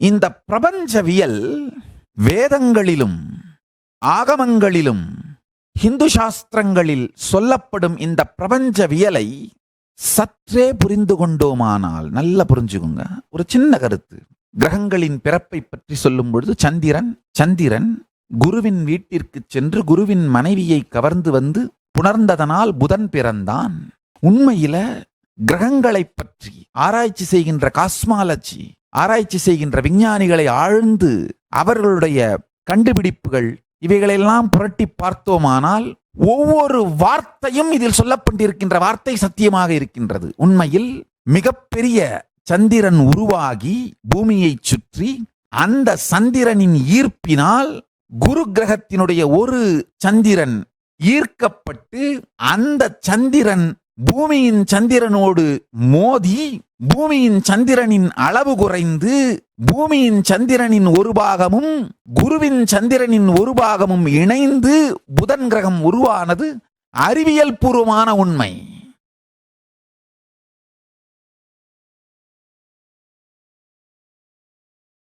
இந்த பிரபஞ்சவியல் வேதங்களிலும் ஆகமங்களிலும் ஹிந்து சாஸ்திரங்களில் சொல்லப்படும் இந்த பிரபஞ்சவியலை சற்றே புரிந்து கொண்டோமானால் நல்லா புரிஞ்சுக்கோங்க. ஒரு சின்ன கருத்து. கிரகங்களின் பிறப்பை பற்றி சொல்லும் பொழுது சந்திரன் சந்திரன் குருவின் வீட்டிற்கு சென்று குருவின் மனைவியை கவர்ந்து வந்து புணர்ந்ததனால் புதன் பிறந்தான். உண்மையில கிரகங்களை பற்றி ஆராய்ச்சி செய்கின்ற காஸ்மாலஜி ஆராய்ச்சி செய்கின்ற விஞ்ஞானிகளை ஆழ்ந்து அவர்களுடைய கண்டுபிடிப்புகள் இவைகளெல்லாம் புரட்டி பார்த்தோமானால் ஒவ்வொரு வார்த்தையும் இதில் சொல்லப்பட்டிருக்கின்ற வார்த்தை சத்தியமாக இருக்கின்றது. உண்மையில் மிகப்பெரிய சந்திரன் உருவாகி பூமியை சுற்றி அந்த சந்திரனின் ஈர்ப்பினால் குரு கிரகத்தினுடைய ஒரு சந்திரன் ஈர்க்கப்பட்டு அந்த சந்திரன் பூமியின் சந்திரனோடு மோதி பூமியின் சந்திரனின் அளவு குறைந்து பூமியின் சந்திரனின் ஒரு பாகமும் குருவின் சந்திரனின் ஒரு பாகமும் இணைந்து புதன் கிரகம் உருவானது அறிவியல் பூர்வமான உண்மை.